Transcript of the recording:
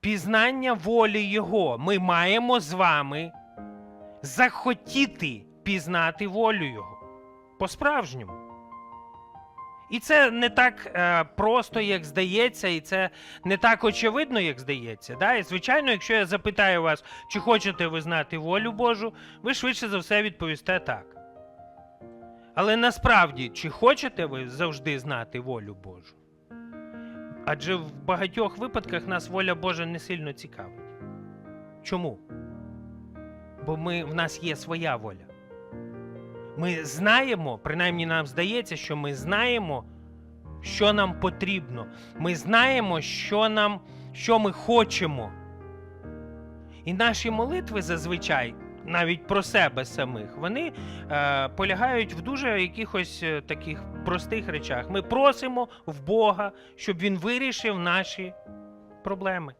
пізнання волі Його. Ми маємо з вами захотіти пізнати волю Його. По-справжньому. І це не так е, просто, як здається, і це не так очевидно, як здається. Да? І, звичайно, якщо я запитаю вас, чи хочете ви знати волю Божу, ви швидше за все відповісте так. Але насправді, чи хочете ви завжди знати волю Божу? Адже в багатьох випадках нас воля Божа не сильно цікавить. Чому? Бо ми, в нас є своя воля. Ми знаємо, принаймні нам здається, що ми знаємо, що нам потрібно. Ми знаємо, що, нам, що ми хочемо. І наші молитви зазвичай, навіть про себе самих, вони е, полягають в дуже якихось е, таких простих речах. Ми просимо в Бога, щоб Він вирішив наші проблеми.